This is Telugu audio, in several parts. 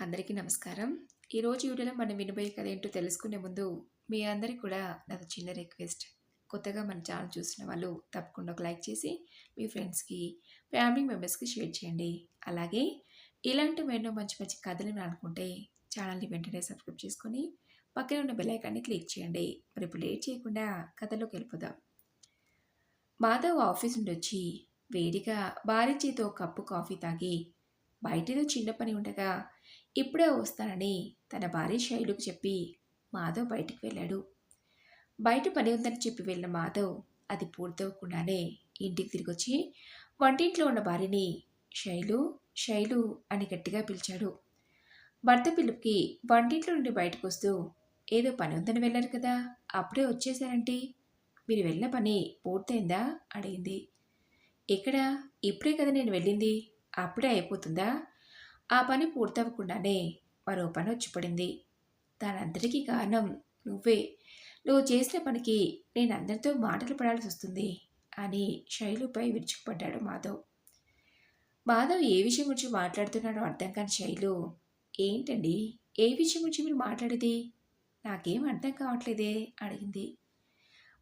అందరికీ నమస్కారం. ఈరోజు వీడియోలో మనం వినబోయే కథ ఏంటో తెలుసుకునే ముందు, మీ అందరికి కూడా నాది చిన్న రిక్వెస్ట్. కొత్తగా మన ఛానల్ చూసిన వాళ్ళు తప్పకుండా ఒక లైక్ చేసి, మీ ఫ్రెండ్స్‌కి, ఫ్యామిలీ మెంబర్స్‌కి షేర్ చేయండి. అలాగే ఇలాంటి ఎన్నో మంచి మంచి కథలు అనుకుంటే ఛానల్‌ని వెంటనే సబ్స్క్రైబ్ చేసుకొని, పక్కన ఉన్న బెలైకాన్ని క్లిక్ చేయండి. మరి ఇప్పుడు లేట్ చేయకుండా కథలోకి వెళ్ళిపోదాం. మాధవ్ ఆఫీస్ నుండి వచ్చి వేడిగా భారీ చేతితో కప్పు కాఫీ తాగి బయటేదో చిన్న పని ఉండగా ఇప్పుడే వస్తానని తన భార్య శైలుకు చెప్పి మాధవ్ బయటికి వెళ్ళాడు. బయట పని ఉందని చెప్పి వెళ్ళిన మాధవ్ అది పూర్తవకుండానే ఇంటికి తిరిగి వచ్చి వంటింట్లో ఉన్న భార్యని శైలు శైలు అని గట్టిగా పిలిచాడు. భర్త పిలుపుకి వంటింట్లో నుండి బయటకు వస్తూ ఏదో పని ఉందని వెళ్ళారు కదా అప్పుడే వచ్చేసారంటే మీరు వెళ్ళిన పని పూర్తయిందా? అడిగింది. ఎక్కడ? ఇప్పుడే కదా నేను వెళ్ళింది. అప్పుడే అయిపోతుందా? ఆ పని పూర్తవ్వకుండానే మరో పని వచ్చి పడింది దానంతటికీ కారణం నువ్వే. నువ్వు చేసిన పనికి నేను అందరితో మాటలు పడాల్సి వస్తుంది అని శైలుపై విరుచుకుపడ్డాడు మాధవ్. మాధవ్ ఏ విషయం గురించి మాట్లాడుతున్నాడో అర్థం కాని శైలు ఏంటండి? ఏ విషయం గురించి మీరు మాట్లాడేది? నాకేం అర్థం కావట్లేదే అడిగింది.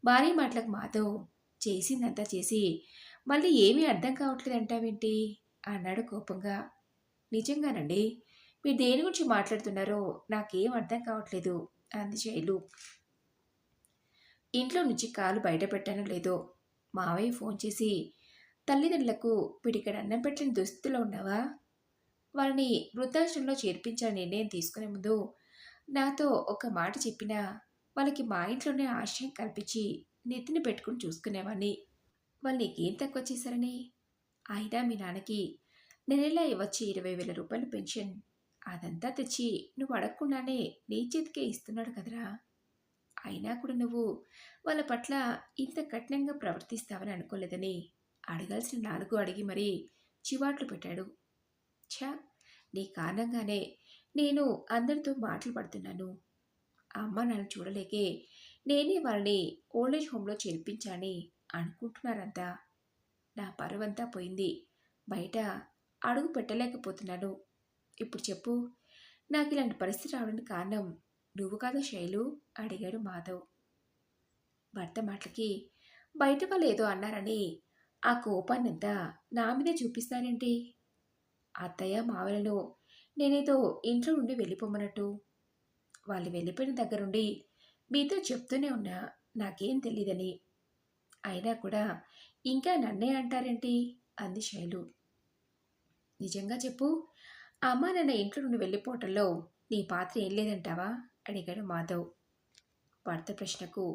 భార్య మాటలకు మాధవ్ చేసిందంతా చేసి మళ్ళీ ఏమీ అర్థం కావట్లేదు అంటావేంటి అన్నాడు కోపంగా. నిజంగానండి? మీరు దేని గురించి మాట్లాడుతున్నారో నాకేం అర్థం కావట్లేదు అంది శైలు. ఇంట్లో నుంచి కాలు బయట పెట్టాను లేదో మావయ్య ఫోన్ చేసి తల్లిదండ్రులకు పిడికడ అన్నం పెట్టిన దుస్థితిలో ఉన్నావా? వాళ్ళని వృద్ధాశ్రమంలో చేర్పించాలని నిర్ణయం తీసుకునే ముందు నాతో ఒక మాట చెప్పినా వాళ్ళకి మా ఇంట్లోనే ఆశ్రయం కల్పించి నెత్తిని పెట్టుకుని చూసుకునేవాడిని వాళ్ళు నీకేం తక్కువ చేశారని? అయినా మీ నాన్నకి నెల వచ్చి ఇరవై వేల రూపాయల పెన్షన్. అదంతా తెచ్చి నువ్వు అడగకుండానే నీ చేతికే ఇస్తున్నాడు కదరా. అయినా కూడా నువ్వు వాళ్ళ పట్ల ఇంత కఠినంగా ప్రవర్తిస్తావని అనుకోలేదని అడగాల్సిన నాలుగు అడిగి మరీ చివాట్లు పెట్టాడు. ఛా! నీ కారణంగానే నేను అందరితో మాటలు పడుతున్నాను. అమ్మ నన్ను చూడలేకే నేనే వాళ్ళని ఓల్డేజ్ హోమ్లో చేర్పించాలని అనుకుంటున్నారంతా. నా పరువంతా పోయింది. బయట అడుగు పెట్టలేకపోతున్నాను. ఇప్పుడు చెప్పు. నాకు ఇలాంటి పరిస్థితి రావడానికి కారణం నువ్వు కాదు శైలు? అడిగాడు మాధవ్. భర్త మాటలకి బయట వాళ్ళు ఏదో అన్నారని ఆ కోపాన్నంతా నా మీదే చూపిస్తానండి అత్తయ్య మావలను నేనేదో ఇంట్లో నుండి వెళ్ళిపోమన్నట్టు వాళ్ళు వెళ్ళిపోయిన దగ్గరుండి మీతో చెప్తూనే ఉన్నా నాకేం తెలియదని అయినా కూడా ఇంకా నన్నే అంటారేంటి? అంది శైలు. నిజంగా చెప్పు అమ్మ నన్న ఇంట్లో నుండి వెళ్ళిపోవటంలో నీ పాత్ర ఏం లేదంటావా? అడిగాడు మాధవ్. భర్త ప్రశ్నకు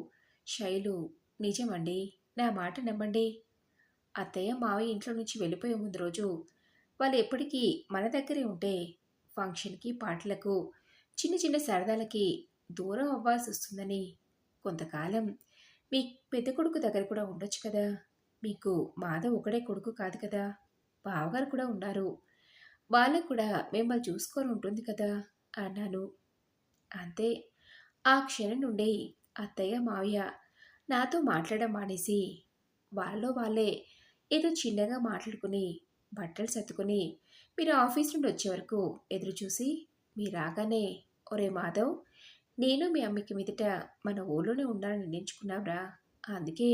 శైలు నిజమండి నా మాట నమ్మండి. అత్తయ్య మావయ్య ఇంట్లో నుంచి వెళ్ళిపోయే ముందు రోజు వాళ్ళు ఎప్పటికీ మన దగ్గరే ఉంటే ఫంక్షన్కి పాటలకు చిన్న చిన్న సరదాలకి దూరం అవ్వాల్సి వస్తుందని కొంతకాలం మీ పెద్ద కొడుకు దగ్గర కూడా ఉండొచ్చు కదా? మీకు మాధవ్ ఒకడే కొడుకు కాదు కదా? బావగారు కూడా ఉన్నారు. వాళ్ళకు కూడా మిమ్మల్ని చూసుకొని ఉంటుంది కదా? అన్నాను. అంతే. ఆ క్షణం నుండి అత్తయ్య మావయ్య నాతో మాట్లాడడం మానేసి వాళ్ళలో వాళ్ళే ఏదో చిన్నగా మాట్లాడుకుని బట్టలు సర్దుకుని మీరు ఆఫీస్ నుండి వచ్చే వరకు ఎదురు చూసి మీరు రాగానే ఒరే మాధవ్ నేను మీ అమ్మకి మీదట మన ఊళ్ళోనే ఉండాలని నిర్ణయించుకున్నాంరా అందుకే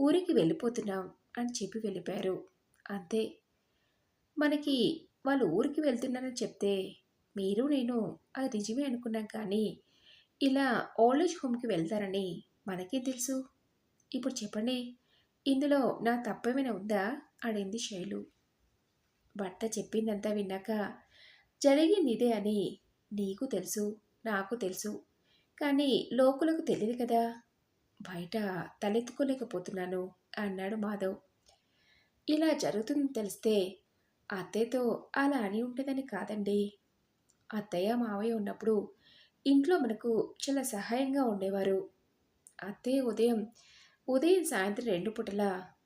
ఊరికి వెళ్ళిపోతున్నాం అని చెప్పి వెళ్ళిపోయారు. అంతే. మనకి వాళ్ళు ఊరికి వెళ్తున్నారని చెప్తే మీరు నేను అది నిజమే అనుకున్నాం కానీ ఇలా ఓల్డేజ్ హోమ్కి వెళ్తారని మనకే తెలుసు? ఇప్పుడు చెప్పండి. ఇందులో నా తప్పేమైనా ఉందా? అడింది శైలు. భర్త చెప్పిందంతా విన్నాక జరిగింది ఇదే అని నీకు తెలుసు నాకు తెలుసు. కానీ లోకులకు తెలియదు కదా? బయట తలెత్తుకోలేకపోతున్నాను అన్నాడు మాధవ్. ఇలా జరుగుతుందని తెలిస్తే అత్తయ్యతో అలా అని ఉంటుందని కాదండి. అత్తయ్య మావయ్య ఉన్నప్పుడు ఇంట్లో మనకు చాలా సహాయంగా ఉండేవారు. అత్తయ్య ఉదయం ఉదయం సాయంత్రం రెండు పూటల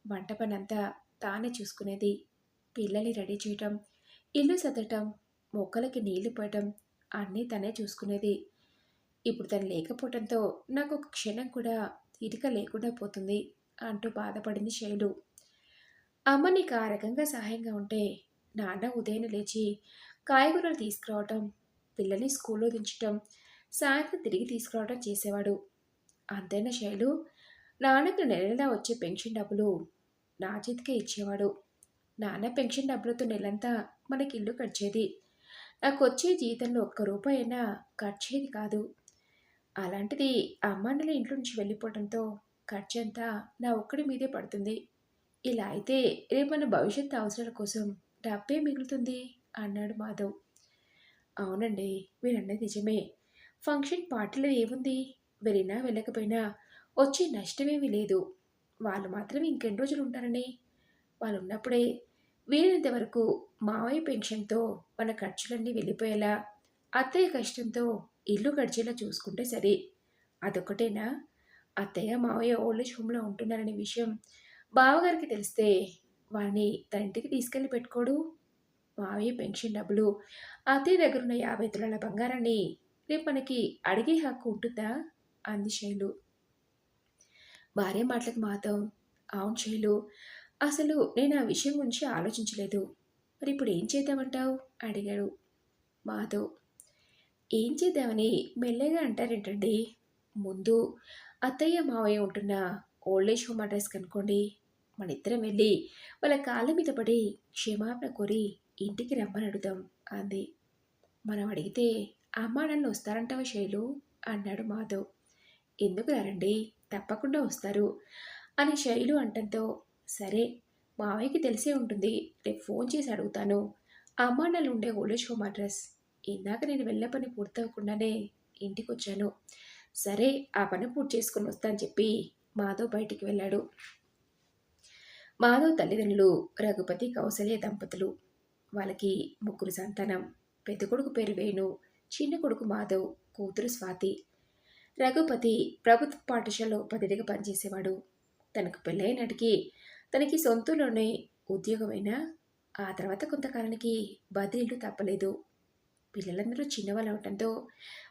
వంట పనంతా తానే చూసుకునేది. పిల్లల్ని రెడీ చేయటం ఇల్లు సదటం మొక్కలకి నీళ్ళు పోయటం అన్నీ తనే చూసుకునేది. ఇప్పుడు తను లేకపోవడంతో నాకు ఒక క్షణం కూడా ఇటుక లేకుండా పోతుంది అంటూ బాధపడింది శైలు. అమ్మ నీకు ఆ రకంగా సహాయంగా ఉంటే నాన్న ఉదయం లేచి కాయగూరలు తీసుకురావటం పిల్లల్ని స్కూల్లో దించటం సాయంత్రం తిరిగి తీసుకురావడం చేసేవాడు. అంతైనా శైలు? నాన్నకు నెల నెలా వచ్చే పెన్షన్ డబ్బులు నా చేతికే ఇచ్చేవాడు. నాన్న పెన్షన్ డబ్బులతో నెలంతా మనకి ఇల్లు కట్టేది. నాకు వచ్చే జీతంలో ఒక్క రూపాయి అయినా ఖర్చేది కాదు. అలాంటిది అమ్మాన్నల ఇంట్లో నుంచి వెళ్ళిపోవడంతో ఖర్చంతా నా ఒక్కడి మీదే పడుతుంది. ఇలా అయితే రేపు మన భవిష్యత్తు అవసరాల కోసం డబ్బే మిగులుతుంది అన్నాడు మాధవ్. అవునండి మీరన్నది నిజమే. ఫంక్షన్ పార్టీలో ఏముంది? వెళ్ళినా వెళ్ళకపోయినా వచ్చే నష్టమేమీ లేదు. వాళ్ళు మాత్రం ఇంకెన్ని రోజులు ఉంటారని? వాళ్ళు ఉన్నప్పుడే వీలైనంత వరకు మావయ్య పెన్షన్తో మన ఖర్చులన్నీ వెళ్ళిపోయేలా అత్తయ్య కష్టంతో ఇల్లు గడిచేలా చూసుకుంటే సరే అదొకటేనా అత్తయ్య మావయ్య ఓల్డ్ హోమ్లో ఉంటున్నారనే విషయం బావగారికి తెలిస్తే వాడిని తన ఇంటికి తీసుకెళ్ళి పెట్టుకోడు. మావయ్య పెన్షన్ డబ్బులు అత్తయ్య దగ్గర ఉన్న యాభై తులాల బంగారాన్ని రేపు మనకి అడిగే హక్కు ఉంటుందా? అంది శైలు. భార్య మాటలకు మాత్రం అవును శైలు అసలు నేను ఆ విషయం గురించి ఆలోచించలేదు. మరి ఇప్పుడు ఏం చేద్దామంటావు? అడిగాడు మాధవ్. ఏం చేద్దామని మెల్లగా అంటారేంటండి ముందు అత్తయ్య మావయ్య ఉంటున్న ఓల్డేజ్ హోమ్ అడ్రస్ కనుక్కోండి. మన ఇద్దరం వెళ్ళి వాళ్ళ కాళ్ళ మీద పడి క్షమాపణ కోరి ఇంటికి రమ్మని అడుగుదాం అంది. మనం అడిగితే అమ్మ నన్ను వస్తారంటావా శైలు? అన్నాడు మాధవ్. ఎందుకు రారండి? తప్పకుండా వస్తారు అని శైలు అంటంతో సరే మావయ్యకి తెలిసే ఉంటుంది రేపు ఫోన్ చేసి అడుగుతాను. అమ్మా ఉండే ఓల్డేజ్ హోమ్ అడ్రస్ ఇందాక నేను వెళ్ళే పని పూర్తవకుండానే ఇంటికి వచ్చాను సరే ఆ పని పూర్తి చేసుకుని వస్తాను చెప్పి మాధవ్ బయటికి వెళ్ళాడు. మాధవ్ తల్లిదండ్రులు రఘుపతి కౌసల్య దంపతులు వాళ్ళకి ముగ్గురు సంతానం పెద్ద కొడుకు పేరు వేణు చిన్న కొడుకు మాధవ్ కూతురు స్వాతి. రఘుపతి ప్రభుత్వ పాఠశాలలో ఉపాధ్యాయుడిగా పనిచేసేవాడు. తనకు పెళ్ళైనటికి తనకి సొంతలోనే ఉద్యోగమైనా ఆ తర్వాత కొంతకాలానికి బదిలీలు తప్పలేదు. పిల్లలందరూ చిన్నవాళ్ళు అవటంతో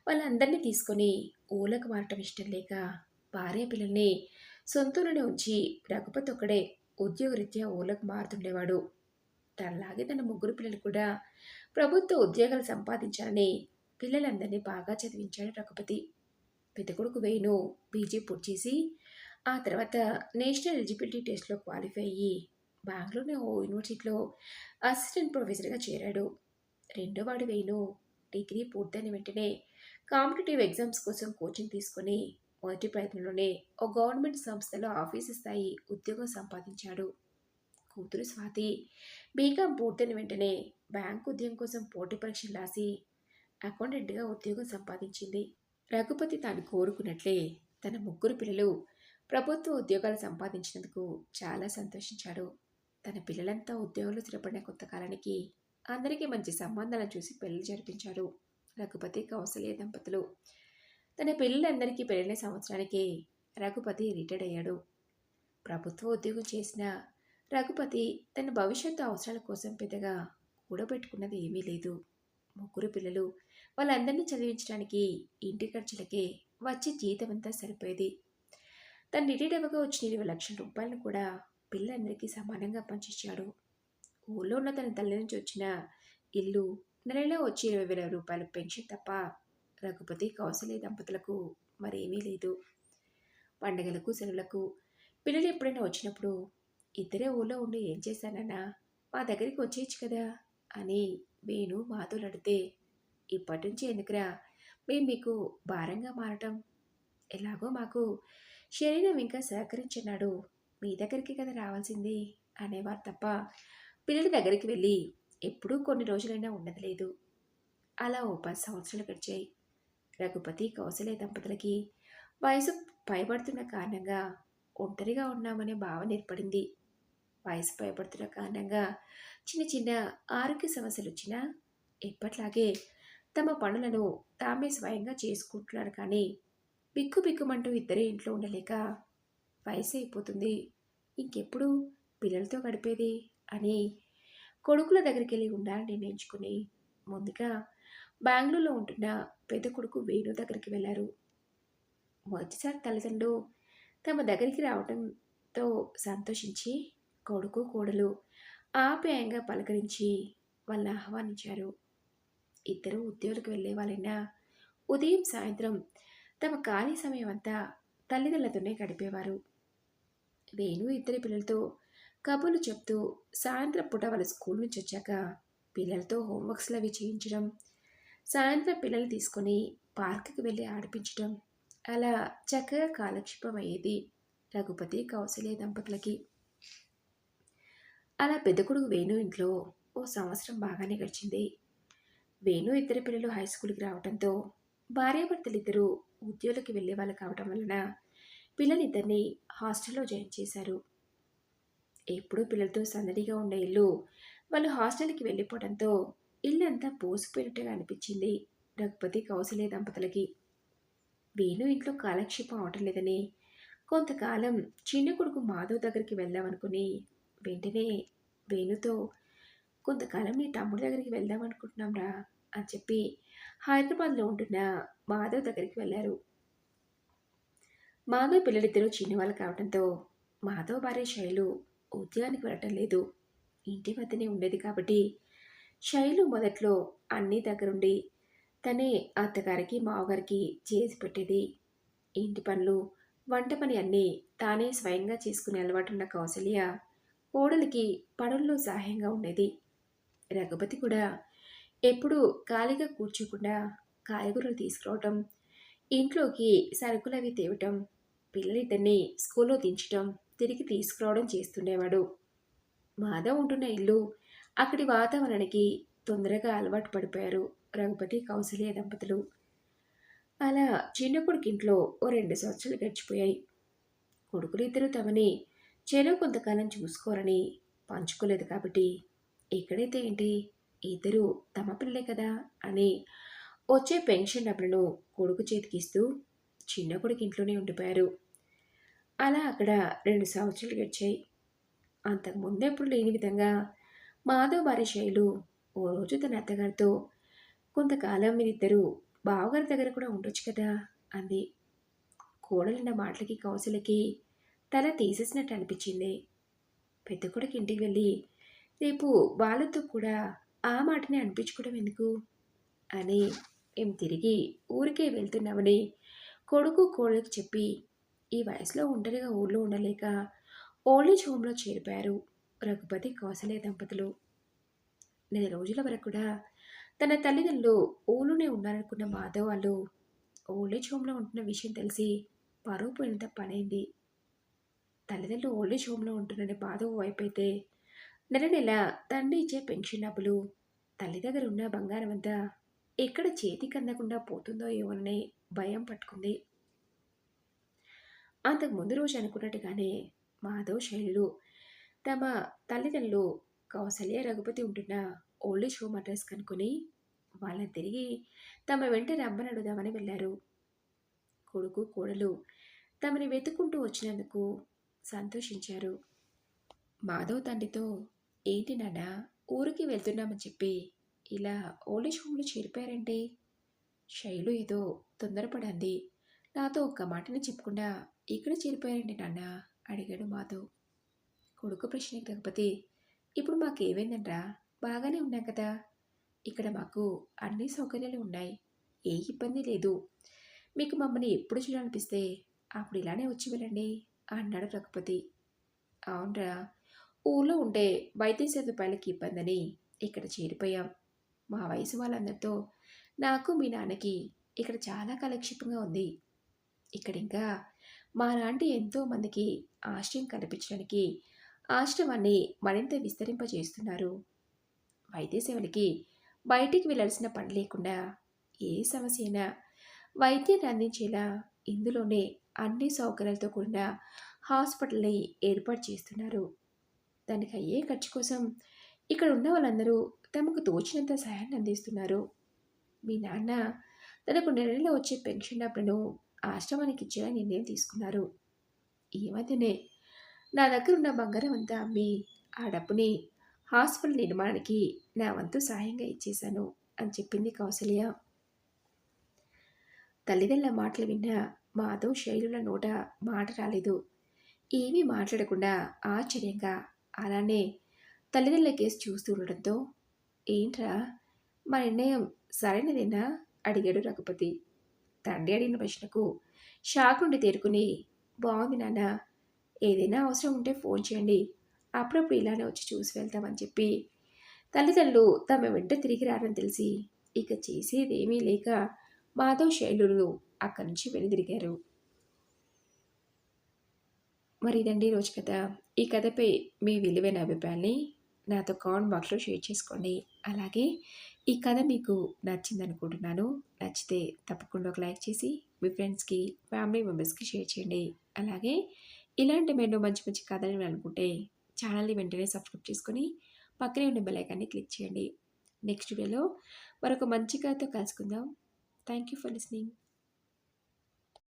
వాళ్ళందరినీ తీసుకొని ఊళ్ళకు మారటం ఇష్టం లేక భార్య పిల్లల్ని సొంతూరులోనే ఉంచి రఘుపతి ఒక్కడే ఉద్యోగరీత్యా ఊళ్ళకు మారుతుండేవాడు. తనలాగే తన ముగ్గురు పిల్లలు కూడా ప్రభుత్వ ఉద్యోగాలు సంపాదించాలని పిల్లలందరినీ బాగా చదివించాడు రఘుపతి. పెద్ద కొడుకు వేణు పీజీ పూర్తి చేసి ఆ తర్వాత నేషనల్ ఎలిజిబిలిటీ టెస్ట్లో క్వాలిఫై అయ్యి బెంగళూరులో ఓ యూనివర్సిటీలో అసిస్టెంట్ ప్రొఫెసర్గా చేరాడు. రెండో వాడు వేలు డిగ్రీ పూర్తయిన వెంటనే కాంపిటేటివ్ ఎగ్జామ్స్ కోసం కోచింగ్ తీసుకొని మొదటి ప్రయత్నంలోనే ఓ గవర్నమెంట్ సంస్థలో ఆఫీసు స్థాయి ఉద్యోగం సంపాదించాడు. కూతురు స్వాతి బీకాం పూర్తయిన వెంటనే బ్యాంకు ఉద్యోగం కోసం పోటీ పరీక్షలు రాసి అకౌంటెంట్గా ఉద్యోగం సంపాదించింది. రఘుపతి తాను కోరుకున్నట్లే తన ముగ్గురు పిల్లలు ప్రభుత్వ ఉద్యోగాలు సంపాదించినందుకు చాలా సంతోషించాడు. తన పిల్లలంతా ఉద్యోగంలో స్థిరపడిన కొత్త కాలానికి అందరికీ మంచి సంబంధాలను చూసి పెళ్ళి జరిపించాడు రఘుపతి కౌసల్య దంపతులు. తన పిల్లలందరికీ పెళ్ళిన సంవత్సరానికి రఘుపతి రిటైర్డ్ అయ్యాడు. ప్రభుత్వ ఉద్యోగం చేసిన రఘుపతి తన భవిష్యత్తు అవసరాల కోసం పెద్దగా కూడబెట్టుకున్నది ఏమీ లేదు. ముగ్గురు పిల్లలు వాళ్ళందరినీ చదివించడానికి ఇంటి ఖర్చులకే వచ్చే జీతమంతా సరిపోయేది. తన రిటైర్డ్ అవ్వగా వచ్చిన ఇరవై లక్షల రూపాయలను కూడా పిల్లలందరికీ సమానంగా పంచిచ్చాడు. ఊళ్ళో ఉన్న తన తల్లి నుంచి వచ్చిన ఇల్లు నెలలో వచ్చి ఇరవై వేల రూపాయలు పెన్షన్ తప్ప రఘుపతి కౌశల్య దంపతులకు మరేమీ లేదు. పండగలకు సెలవులకు పిల్లలు ఎప్పుడైనా వచ్చినప్పుడు ఇద్దరే ఊళ్ళో ఉండి ఏం చేశానన్నా మా దగ్గరికి వచ్చేయచ్చు కదా అని వేణు మాతోలు అడితే ఇప్పటి నుంచి ఎందుకురా? మేము మీకు భారంగా మారటం. ఎలాగో మాకు శరీరం ఇంకా సహకరించినాడు మీ దగ్గరికి కదా రావాల్సింది అనేవారు తప్ప పిల్లల దగ్గరికి వెళ్ళి ఎప్పుడూ కొన్ని రోజులైనా ఉండదు లేదు అలా ఓ పది సంవత్సరాలు గడిచాయి. రఘుపతి కౌశల్య దంపతులకి వయసు పైబడుతున్న కారణంగా ఒంటరిగా ఉన్నామనే భావన ఏర్పడింది. వయసు పైబడుతున్న కారణంగా చిన్న చిన్న ఆరోగ్య సమస్యలు వచ్చినా ఎప్పట్లాగే తమ పనులను తామే స్వయంగా చేసుకుంటున్నారు కానీ బిక్కు బిక్కుమంటూ ఇద్దరే ఇంట్లో ఉండలేక వయసు అయిపోతుంది ఇంకెప్పుడు పిల్లలతో గడిపేది? అని కొడుకుల దగ్గరికి వెళ్ళి ఉండాలని నిర్ణయించుకుని ముందుగా బెంగళూరులో ఉంటున్న పెద్ద కొడుకు వేణు దగ్గరికి వెళ్ళారు. మొదటిసారి తల్లిదండ్రులు తమ దగ్గరికి రావడంతో సంతోషించి కొడుకు కోడలు ఆప్యాయంగా పలకరించి వాళ్ళని ఆహ్వానించారు. ఇద్దరు ఉద్యోగులకు వెళ్ళే వాళ్ళైనా ఉదయం సాయంత్రం తమ ఖాళీ సమయం అంతా తల్లిదండ్రులతోనే గడిపేవారు. వేణు ఇద్దరి పిల్లలతో కబుర్లు చెప్తూ సాయంత్రం పూట వాళ్ళ స్కూల్ నుంచి వచ్చాక పిల్లలతో హోంవర్క్స్లు అవి చేయించడం సాయంత్రం పిల్లలు తీసుకొని పార్కుకి వెళ్ళి ఆడిపించడం అలా చక్కగా కాలక్షేపం అయ్యేది రఘుపతి కౌశల్య దంపతులకి. అలా పెద్ద కొడుకు వేణు ఇంట్లో ఓ సంవత్సరం బాగానే గడిచింది. వేణు ఇద్దరు పిల్లలు హై స్కూల్కి రావడంతో భార్యాభర్తలు ఇద్దరు ఉద్యోగులకి వెళ్ళే వాళ్ళు కావటం వలన పిల్లలిద్దరినీ హాస్టల్లో జాయిన్ చేశారు. ఎప్పుడూ పిల్లలతో సందడిగా ఉండే ఇల్లు. వాళ్ళు హాస్టల్కి వెళ్ళిపోవడంతో ఇల్లు అంతా పోసిపోయినట్టుగా అనిపించింది. రఘుపతి కౌశల్య దంపతులకి. వేణు ఇంట్లో కాలక్షేపం అవటం లేదని. కొంతకాలం చిన్న కొడుకు మాధవ్ దగ్గరికి వెళ్దామనుకుని వెంటనే వేణుతో కొంతకాలం నీ తమ్ముడి దగ్గరికి వెళ్దాం అనుకుంటున్నాం రా అని చెప్పి హైదరాబాద్లో ఉంటున్న మాధవ్ దగ్గరికి వెళ్ళారు. మాధవ్ పిల్లలిద్దరూ చిన్నవాళ్ళు కావడంతో మాధవ్ భార్య శైలు ఉద్యానికి వెళ్ళటం లేదు. ఇంటి వద్దనే ఉండేది కాబట్టి శైలు మొదట్లో అన్నీ దగ్గరుండి తనే అత్తగారికి మావగారికి చేసి పెట్టేది. ఇంటి పనులు వంట పని అన్నీ తానే స్వయంగా చేసుకునే అలవాటున్న కౌసల్య కోడలికి పనుల్లో సహాయంగా ఉండేది. రఘుపతి కూడా ఎప్పుడూ ఖాళీగా కూర్చోకుండా కాయగూరలు తీసుకురావటం ఇంట్లోకి సరుకులు అవి తేవటం పిల్లలిద్దరిని స్కూల్లో దించటం తిరిగి తీసుకురావడం చేస్తుండేవాడు. మాధవ్ ఉంటున్న ఇల్లు. అక్కడి వాతావరణానికి తొందరగా అలవాటు పడిపోయారు రఘుపతి కౌసల్య దంపతులు. అలా చిన్న కొడుకింట్లో ఓ రెండు సంవత్సరాలు గడిచిపోయాయి. కొడుకులు ఇద్దరు తమని చెరువు కొంతకాలం చూసుకోరని పంచుకోలేదు కాబట్టి ఎక్కడైతే ఏంటి? ఇద్దరు తమ పిల్లలే కదా అని వచ్చే పెన్షన్ డబ్బులను కొడుకు చేతికిస్తూ చిన్న కొడుకు ఇంట్లోనే ఉండిపోయారు. అలా అక్కడ రెండు సంవత్సరాలు గడిచాయి. అంతకు ముందెప్పుడు లేని విధంగా మాధవ్ భార్య శైలు ఓ రోజు తన అత్తగారితో కొంతకాలం మీరిద్దరూ బావగారి దగ్గర కూడా ఉండొచ్చు కదా అంది. కోడలిన్న మాటలకి కౌసలకి తల తీసేసినట్టు అనిపించింది. పెద్ద కొడుకు ఇంటికి వెళ్ళి రేపు వాళ్ళతో కూడా ఆ మాటని అనిపించుకోవడం ఎందుకు? అని ఏం తిరిగి ఊరికే వెళ్తున్నామని కొడుకు కోడలికి చెప్పి ఈ వయసులో ఒంటరిగా ఊళ్ళో ఉండలేక ఓల్డేజ్ హోమ్లో చేరిపోయారు రఘుపతి కౌశల్య దంపతులు. నెల రోజుల వరకు కూడా తన తల్లిదండ్రులు ఊళ్ళోనే ఉన్నారనుకున్న మాధవ్ వాళ్ళు ఓల్డేజ్ హోమ్లో ఉంటున్న విషయం తెలిసి పరువు పోయినంత పనైంది. తల్లిదండ్రులు ఓల్డేజ్ హోమ్లో ఉంటున్న మాధవ్ వైపు అయితే నెల నెల తండ్రి ఇచ్చే పెన్షన్ డబ్బులు తల్లి దగ్గర ఉన్న బంగారం అంతా ఎక్కడ చేతికి అందకుండా పోతుందో ఏమోననే భయం పట్టుకుంది. అంతకు ముందు రోజు అనుకున్నట్టుగానే మాధవ్ శైలులు తమ తల్లిదండ్రులు కౌసల్య రఘుపతి ఉంటున్న ఓల్డేజ్ హోమ్ అడ్రస్ కనుక్కొని వాళ్ళని తిరిగి తమ వెంట రమ్మని అడుగుదామని వెళ్ళారు. కొడుకు కోడలు తమని వెతుక్కుంటూ వచ్చినందుకు సంతోషించారు. మాధవ్ తండ్రితో ఏంటి నాన్న ఊరికి వెళ్తున్నామని చెప్పి ఇలా ఓల్డేజ్ హోమ్లో చేరిపోయారంటే? శైలు ఏదో తొందరపడింది. నాతో ఒక్క మాటని చెప్పకుండా ఇక్కడ చేరిపోయారండి నాన్న? అడిగాడు మాధవ్. కొడుకు ప్రశ్నకి రఘుపతి ఇప్పుడు మాకేమైందనరా బాగానే ఉన్నాం కదా? ఇక్కడ మాకు అన్ని సౌకర్యాలు ఉన్నాయి. ఏ ఇబ్బంది లేదు. మీకు మమ్మల్ని ఎప్పుడు చూడాలనిపిస్తే అప్పుడు ఇలానే వచ్చి వెళ్ళండి అన్నాడు రఘుపతి. అవునరా. ఊళ్ళో ఉండే వైద్య సదుపాయాలకి ఇబ్బందని ఇక్కడ చేరిపోయాం. మా వయసు వాళ్ళందరితో నాకు మీ నాన్నకి ఇక్కడ చాలా కాలక్షేపంగా ఉంది. ఇక్కడ ఇంకా మా లాంటి ఎంతో మందికి ఆశ్రయం కల్పించడానికి ఆశ్రమాన్ని మరింత విస్తరింపజేస్తున్నారు. వైద్య సేవలకి బయటికి వెళ్ళాల్సిన పని లేకుండా ఏ సమస్య అయినా వైద్యాన్ని అందించేలా ఇందులోనే అన్ని సౌకర్యాలతో కూడిన హాస్పిటల్ని ఏర్పాటు చేస్తున్నారు. దానికి అయ్యే ఖర్చు కోసం ఇక్కడ ఉన్న వాళ్ళందరూ తమకు తోచినంత సహాయాన్ని అందిస్తున్నారు. మీ నాన్న తనకు నెలలో వచ్చే పెన్షన్ డబ్బులను ఆశ్రమానికి ఇచ్చేలా నిర్ణయం తీసుకున్నారు. ఈ మధ్యనే నా దగ్గర ఉన్న బంగారం అంతా అమ్మి ఆ డబ్బుని హాస్పిటల్ నిర్మాణానికి నా వంతు సహాయంగా ఇచ్చేశాను అని చెప్పింది కౌసల్య. తల్లిదండ్రుల మాటలు విన్న మాధవ్ శైలుల నోట మాట రాలేదు. ఏమీ మాట్లాడకుండా ఆశ్చర్యంగా అలానే తల్లిదండ్రుల కేసు చూస్తూ ఉండడంతో ఏంట్రా? మా నిర్ణయం సరైనదేనా? అడిగాడు రఘుపతి. తండ్రి అడిగిన ప్రశ్నకు షాక్ నుండి తేరుకుని బాగుంది నాన్న ఏదైనా అవసరం ఉంటే ఫోన్ చేయండి. అప్పుడప్పుడు ఇలానే వచ్చి చూసి వెళ్తామని చెప్పి తల్లిదండ్రులు తమ వెంట తిరిగి రారని తెలిసి ఇక చేసేదేమీ లేక మాధవ్ శైలులు అక్కడి నుంచి వెనుదిరిగారు. మరి ఇదండి రోజు కథ. ఈ కథపై మీ విలువైన అభిప్రాయాన్ని నాతో కామెంట్ బాక్స్లో షేర్ చేసుకోండి. అలాగే ఈ కథ మీకు నచ్చింది అనుకుంటున్నాను నచ్చితే తప్పకుండా ఒక లైక్ చేసి మీ ఫ్రెండ్స్కి ఫ్యామిలీ మెంబర్స్కి షేర్ చేయండి. అలాగే ఇలాంటి మెన్నో మంచి మంచి కథలు అనుకుంటే ఛానల్ని వెంటనే సబ్స్క్రైబ్ చేసుకొని పక్కనే ఉన్న బెలైకాన్ని క్లిక్ చేయండి. నెక్స్ట్ వీడియోలో మరొక మంచి కథతో కలుసుకుందాం. Thank you for listening.